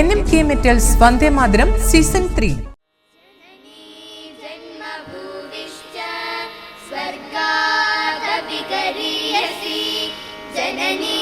N M K metals Vande Mataram season three जन्मभूविश्च स्वर्गादपि गरीयसि जननी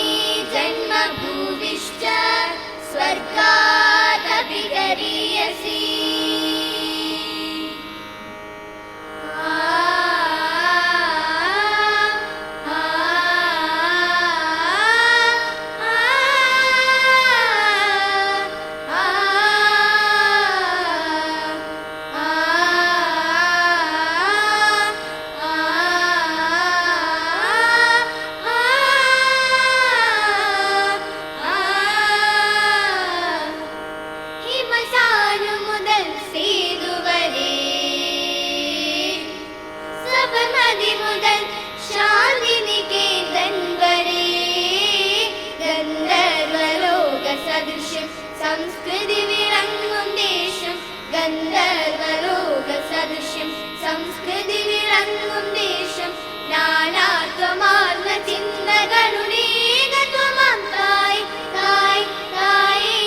സദൃശ്യം സംസ്കൃതി വിളങ്ങും ദേശം. ഗന്ധർവലോക സദൃശ്യം. സംസ്കൃതി വിളങ്ങും ദേശം. നാനാത്വമാർന്ന ചിന്തകളുടെ ഏകത്വമാം. തായ് തായ് തായേ.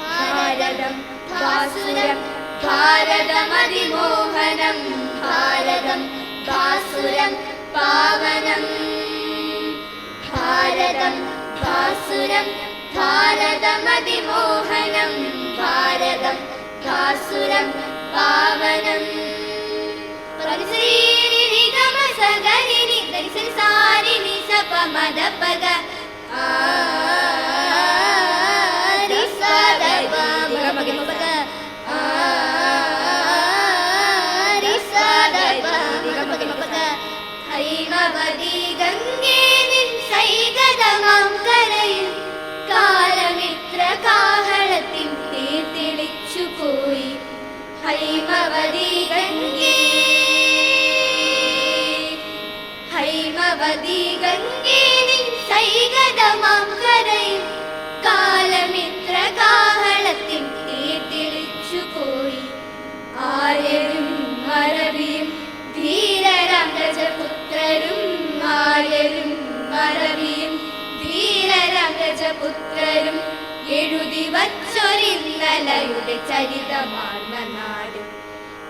ഭാരതം ഭാസുരം ഭാരതമതിമോഹനം ഭാരതം ഭാസുരം പാവനം. ഭാരതം ഭാസുരം ഭാരതമതിമോഹനം ഭാരതം ഭാസുരം പാവനം. സഗരിനി സാരിനി സപ മദ പഗ ആ ഹൈമവതി ഗംഗേ നിൻ സൈകതമാം ഗംഗേ. ഹൈമവതി ഗംഗേ നിൻ സൈകതമാം കരയിൽ കാലമിത്ര കാഹളത്തിൻ തീർത്തിളിച്ചു പോയി. ആര്യരും മരവിയും ധീരരാം രജപുത്രരും ആര്യരും മരവിയും ധീരരാം രജപുത്രരും എഴുതി വച്ചൊരിന്നലയുടെ ചരിതമാർന്ന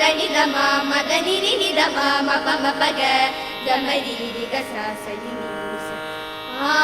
ದ ನಿಧ ಮಾ ಮದ ನಿರಿ ನಿಧ ಮಾ ಮಪ ಮಪಗ ಗಮರಿ ಗಸಾಸಲಿ ನೀಸ ಆ